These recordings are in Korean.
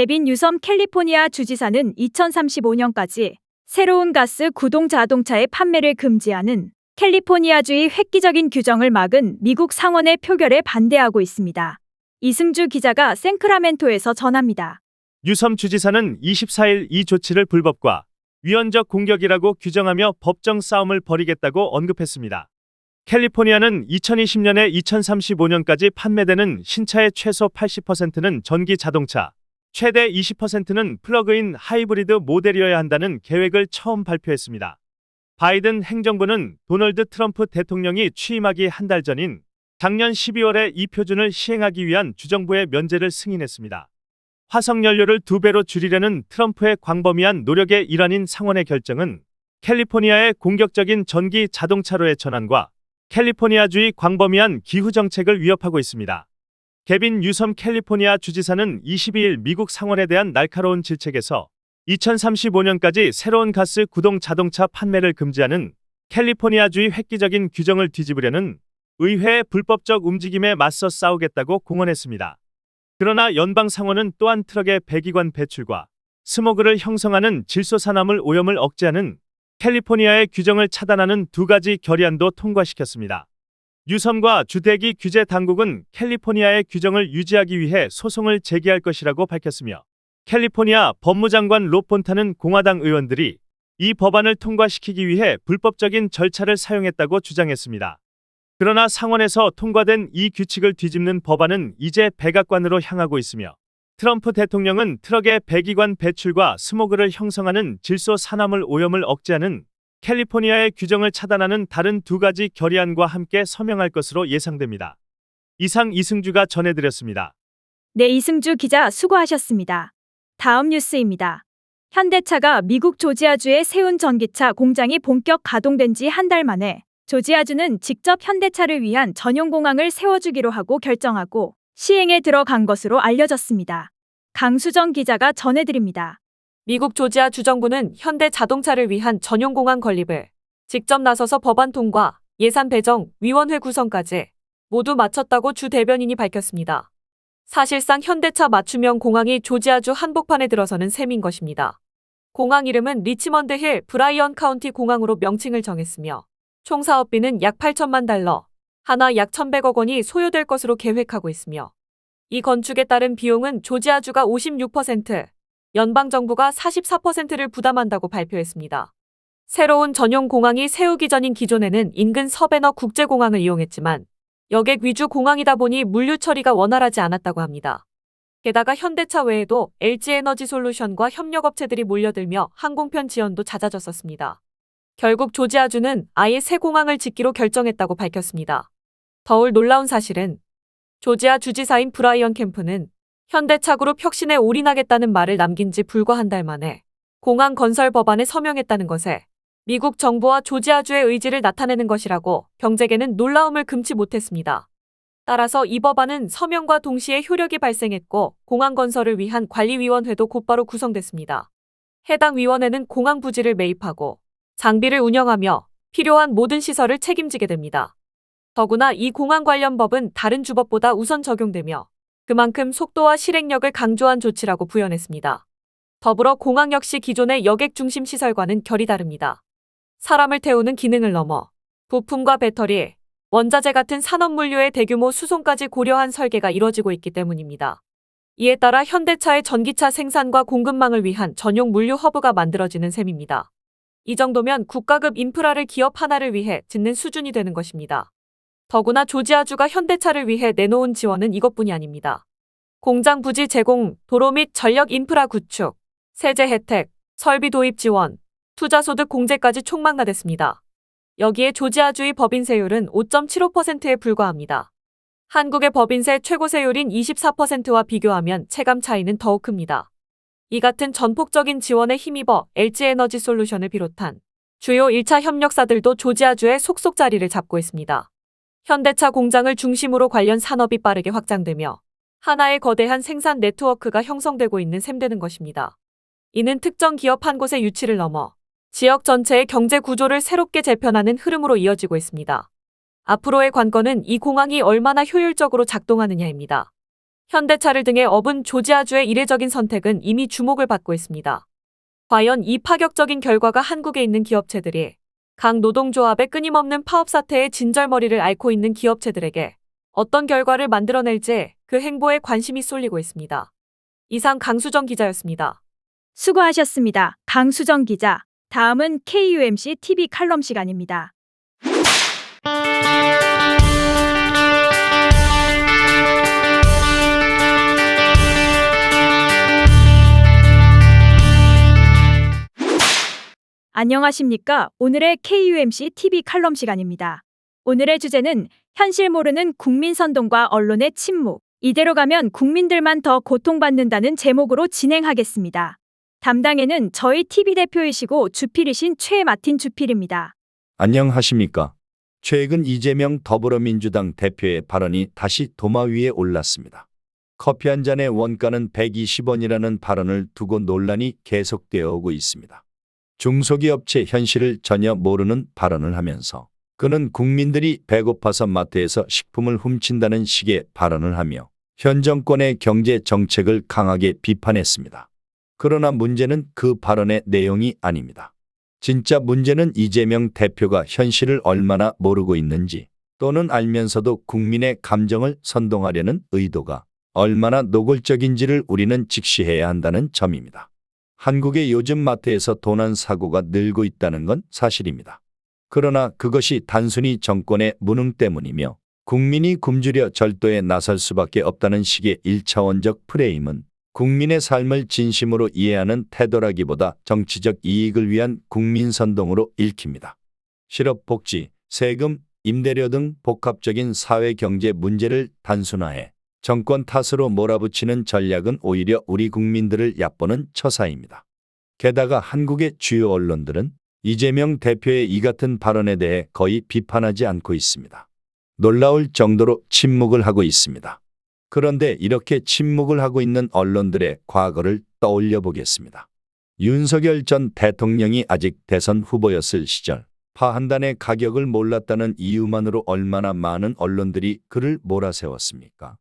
개빈 유섬 캘리포니아 주지사는 2035년까지 새로운 가스 구동 자동차의 판매를 금지하는 캘리포니아주의 획기적인 규정을 막은 미국 상원의 표결에 반대하고 있습니다. 이승주 기자가 생크라멘토에서 전합니다. 유섬 주지사는 24일 이 조치를 불법과 위헌적 공격이라고 규정하며 법정 싸움을 벌이겠다고 언급했습니다. 캘리포니아는 2020년에 2035년까지 판매되는 신차의 최소 80%는 전기 자동차, 최대 20%는 플러그인 하이브리드 모델이어야 한다는 계획을 처음 발표했습니다. 바이든 행정부는 도널드 트럼프 대통령이 취임하기 한 달 전인 작년 12월에 이 표준을 시행하기 위한 주정부의 면제를 승인했습니다. 화석 연료를 두 배로 줄이려는 트럼프의 광범위한 노력의 일환인 상원의 결정은 캘리포니아의 공격적인 전기 자동차로의 전환과 캘리포니아주의 광범위한 기후 정책을 위협하고 있습니다. 개빈 유섬 캘리포니아 주지사는 22일 미국 상원에 대한 날카로운 질책에서 2035년까지 새로운 가스 구동 자동차 판매를 금지하는 캘리포니아주의 획기적인 규정을 뒤집으려는 의회의 불법적 움직임에 맞서 싸우겠다고 공언했습니다. 그러나 연방 상원은 또한 트럭의 배기관 배출과 스모그를 형성하는 질소산화물 오염을 억제하는 캘리포니아의 규정을 차단하는 두 가지 결의안도 통과시켰습니다. 유섬과 주대기 규제 당국은 캘리포니아의 규정을 유지하기 위해 소송을 제기할 것이라고 밝혔으며 캘리포니아 법무장관 로폰타는 공화당 의원들이 이 법안을 통과시키기 위해 불법적인 절차를 사용했다고 주장했습니다. 그러나 상원에서 통과된 이 규칙을 뒤집는 법안은 이제 백악관으로 향하고 있으며 트럼프 대통령은 트럭의 배기관 배출과 스모그를 형성하는 질소 산화물 오염을 억제하는 캘리포니아의 규정을 차단하는 다른 두 가지 결의안과 함께 서명할 것으로 예상됩니다. 이상 이승주가 전해드렸습니다. 네, 이승주 기자 수고하셨습니다. 다음 뉴스입니다. 현대차가 미국 조지아주에 세운 전기차 공장이 본격 가동된 지 한 달 만에 조지아주는 직접 현대차를 위한 전용 공항을 세워주기로 하고 결정하고 시행에 들어간 것으로 알려졌습니다. 강수정 기자가 전해드립니다. 미국 조지아 주정부는 현대 자동차를 위한 전용 공항 건립을 직접 나서서 법안 통과, 예산 배정, 위원회 구성까지 모두 마쳤다고 주 대변인이 밝혔습니다. 사실상 현대차 맞춤형 공항이 조지아주 한복판에 들어서는 셈인 것입니다. 공항 이름은 리치먼드 힐 브라이언 카운티 공항으로 명칭을 정했으며 총 사업비는 약 8천만 달러, 하나 약 1,100억 원이 소요될 것으로 계획하고 있으며 이 건축에 따른 비용은 조지아주가 56%, 연방정부가 44%를 부담한다고 발표했습니다. 새로운 전용 공항이 세우기 전인 기존에는 인근 서베너 국제공항을 이용했지만 여객 위주 공항이다 보니 물류 처리가 원활하지 않았다고 합니다. 게다가 현대차 외에도 LG에너지 솔루션과 협력업체들이 몰려들며 항공편 지원도 잦아졌었습니다. 결국 조지아주는 아예 새 공항을 짓기로 결정했다고 밝혔습니다. 더울 놀라운 사실은 조지아 주지사인 브라이언 캠프는 현대차 그룹 혁신에 올인하겠다는 말을 남긴 지 불과 한 달 만에 공항 건설 법안에 서명했다는 것에 미국 정부와 조지아주의 의지를 나타내는 것이라고 경제계는 놀라움을 금치 못했습니다. 따라서 이 법안은 서명과 동시에 효력이 발생했고 공항 건설을 위한 관리위원회도 곧바로 구성됐습니다. 해당 위원회는 공항 부지를 매입하고 장비를 운영하며 필요한 모든 시설을 책임지게 됩니다. 더구나 이 공항 관련 법은 다른 주법보다 우선 적용되며 그만큼 속도와 실행력을 강조한 조치라고 부연했습니다. 더불어 공항 역시 기존의 여객 중심 시설과는 결이 다릅니다. 사람을 태우는 기능을 넘어 부품과 배터리, 원자재 같은 산업 물류의 대규모 수송까지 고려한 설계가 이뤄지고 있기 때문입니다. 이에 따라 현대차의 전기차 생산과 공급망을 위한 전용 물류 허브가 만들어지는 셈입니다. 이 정도면 국가급 인프라를 기업 하나를 위해 짓는 수준이 되는 것입니다. 더구나 조지아주가 현대차를 위해 내놓은 지원은 이것뿐이 아닙니다. 공장 부지 제공, 도로 및 전력 인프라 구축, 세제 혜택, 설비 도입 지원, 투자 소득 공제까지 총망라됐습니다. 여기에 조지아주의 법인세율은 5.75%에 불과합니다. 한국의 법인세 최고세율인 24%와 비교하면 체감 차이는 더욱 큽니다. 이 같은 전폭적인 지원에 힘입어 LG에너지 솔루션을 비롯한 주요 1차 협력사들도 조지아주에 속속 자리를 잡고 있습니다. 현대차 공장을 중심으로 관련 산업이 빠르게 확장되며 하나의 거대한 생산 네트워크가 형성되고 있는 셈되는 것입니다. 이는 특정 기업 한 곳의 유치를 넘어 지역 전체의 경제 구조를 새롭게 재편하는 흐름으로 이어지고 있습니다. 앞으로의 관건은 이 공항이 얼마나 효율적으로 작동하느냐입니다. 현대차를 등에 업은 조지아주의 이례적인 선택은 이미 주목을 받고 있습니다. 과연 이 파격적인 결과가 한국에 있는 기업체들이 각 노동조합의 끊임없는 파업 사태의 진절머리를 앓고 있는 기업체들에게 어떤 결과를 만들어낼지 그 행보에 관심이 쏠리고 있습니다. 이상 강수정 기자였습니다. 수고하셨습니다. 강수정 기자. 다음은 KUMC TV 칼럼 시간입니다. 안녕하십니까? 오늘의 KUMC TV 칼럼 시간입니다. 오늘의 주제는 현실 모르는 국민 선동과 언론의 침묵. 이대로 가면 국민들만 더 고통받는다는 제목으로 진행하겠습니다. 담당에는 저희 TV 대표이시고 주필이신 최 마틴 주필입니다. 안녕하십니까. 최근 이재명 더불어민주당 대표의 발언이 다시 도마 위에 올랐습니다. 커피 한 잔의 원가는 120원이라는 발언을 두고 논란이 계속되어 오고 있습니다. 중소기업체 현실을 전혀 모르는 발언을 하면서 그는 국민들이 배고파서 마트에서 식품을 훔친다는 식의 발언을 하며 현 정권의 경제 정책을 강하게 비판했습니다. 그러나 문제는 그 발언의 내용이 아닙니다. 진짜 문제는 이재명 대표가 현실을 얼마나 모르고 있는지 또는 알면서도 국민의 감정을 선동하려는 의도가 얼마나 노골적인지를 우리는 직시해야 한다는 점입니다. 한국의 요즘 마트에서 도난 사고가 늘고 있다는 건 사실입니다. 그러나 그것이 단순히 정권의 무능 때문이며 국민이 굶주려 절도에 나설 수밖에 없다는 식의 일차원적 프레임은 국민의 삶을 진심으로 이해하는 태도라기보다 정치적 이익을 위한 국민 선동으로 읽힙니다. 실업 복지, 세금, 임대료 등 복합적인 사회 경제 문제를 단순화해 정권 탓으로 몰아붙이는 전략은 오히려 우리 국민들을 얕보는 처사입니다. 게다가 한국의 주요 언론들은 이재명 대표의 이 같은 발언에 대해 거의 비판하지 않고 있습니다. 놀라울 정도로 침묵을 하고 있습니다. 그런데 이렇게 침묵을 하고 있는 언론들의 과거를 떠올려 보겠습니다. 윤석열 전 대통령이 아직 대선 후보였을 시절 파한 단의 가격을 몰랐다는 이유만으로 얼마나 많은 언론들이 그를 몰아세웠습니까?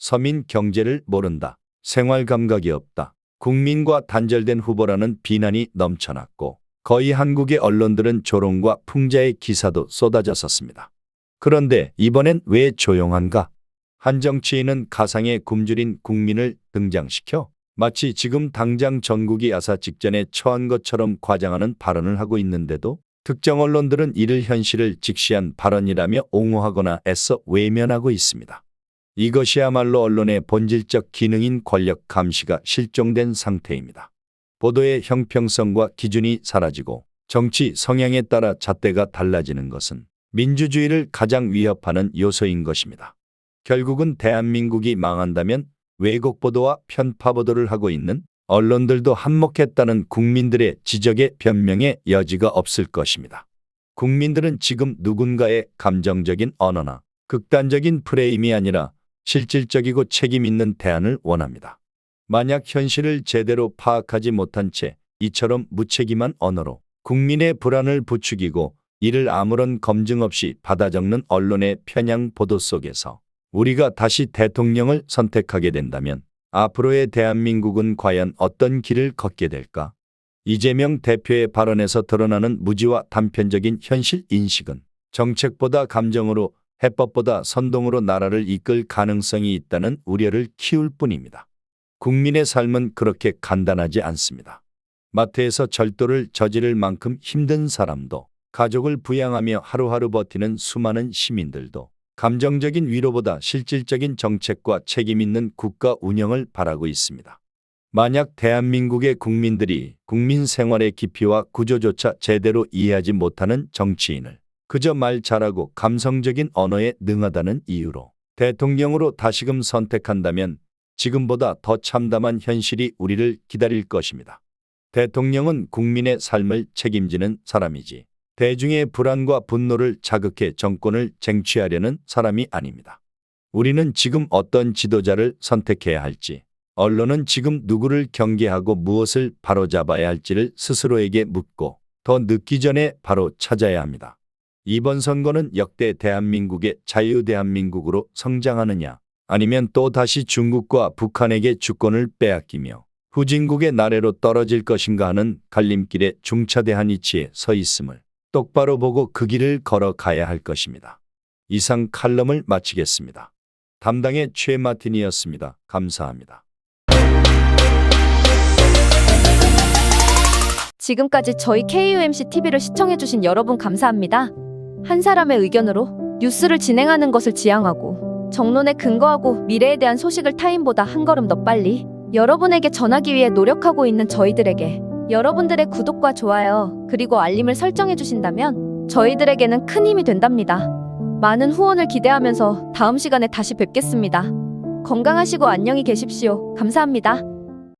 서민 경제를 모른다. 생활 감각이 없다. 국민과 단절된 후보라는 비난이 넘쳐났고 거의 한국의 언론들은 조롱과 풍자의 기사도 쏟아졌었습니다. 그런데 이번엔 왜 조용한가? 한 정치인은 가상의 굶주린 국민을 등장시켜 마치 지금 당장 전국이 아사 직전에 처한 것처럼 과장하는 발언을 하고 있는데도 특정 언론들은 이를 현실을 직시한 발언이라며 옹호하거나 애써 외면하고 있습니다. 이것이야말로 언론의 본질적 기능인 권력 감시가 실종된 상태입니다. 보도의 형평성과 기준이 사라지고 정치 성향에 따라 잣대가 달라지는 것은 민주주의를 가장 위협하는 요소인 것입니다. 결국은 대한민국이 망한다면 왜곡 보도와 편파 보도를 하고 있는 언론들도 한몫했다는 국민들의 지적의 변명의 여지가 없을 것입니다. 국민들은 지금 누군가의 감정적인 언어나 극단적인 프레임이 아니라 실질적이고 책임 있는 대안을 원합니다. 만약 현실을 제대로 파악하지 못한 채 이처럼 무책임한 언어로 국민의 불안을 부추기고 이를 아무런 검증 없이 받아 적는 언론의 편향 보도 속에서 우리가 다시 대통령을 선택하게 된다면 앞으로의 대한민국은 과연 어떤 길을 걷게 될까? 이재명 대표의 발언에서 드러나는 무지와 단편적인 현실 인식은 정책보다 감정으로 해법보다 선동으로 나라를 이끌 가능성이 있다는 우려를 키울 뿐입니다. 국민의 삶은 그렇게 간단하지 않습니다. 마트에서 절도를 저지를 만큼 힘든 사람도 가족을 부양하며 하루하루 버티는 수많은 시민들도 감정적인 위로보다 실질적인 정책과 책임 있는 국가 운영을 바라고 있습니다. 만약 대한민국의 국민들이 국민 생활의 깊이와 구조조차 제대로 이해하지 못하는 정치인을 그저 말 잘하고 감성적인 언어에 능하다는 이유로 대통령으로 다시금 선택한다면 지금보다 더 참담한 현실이 우리를 기다릴 것입니다. 대통령은 국민의 삶을 책임지는 사람이지 대중의 불안과 분노를 자극해 정권을 쟁취하려는 사람이 아닙니다. 우리는 지금 어떤 지도자를 선택해야 할지, 언론은 지금 누구를 경계하고 무엇을 바로잡아야 할지를 스스로에게 묻고 더 늦기 전에 바로 찾아야 합니다. 이번 선거는 역대 대한민국의 자유대한민국으로 성장하느냐, 아니면 또 다시 중국과 북한에게 주권을 빼앗기며 후진국의 나래로 떨어질 것인가 하는 갈림길에 중차대한 위치에 서 있음을 똑바로 보고 그 길을 걸어가야 할 것입니다. 이상 칼럼을 마치겠습니다. 담당의 최마틴이었습니다. 감사합니다. 지금까지 저희 KUMC TV를 시청해주신 여러분 감사합니다. 한 사람의 의견으로 뉴스를 진행하는 것을 지향하고 정론에 근거하고 미래에 대한 소식을 타인보다 한 걸음 더 빨리 여러분에게 전하기 위해 노력하고 있는 저희들에게 여러분들의 구독과 좋아요 그리고 알림을 설정해 주신다면 저희들에게는 큰 힘이 된답니다. 많은 후원을 기대하면서 다음 시간에 다시 뵙겠습니다. 건강하시고 안녕히 계십시오. 감사합니다.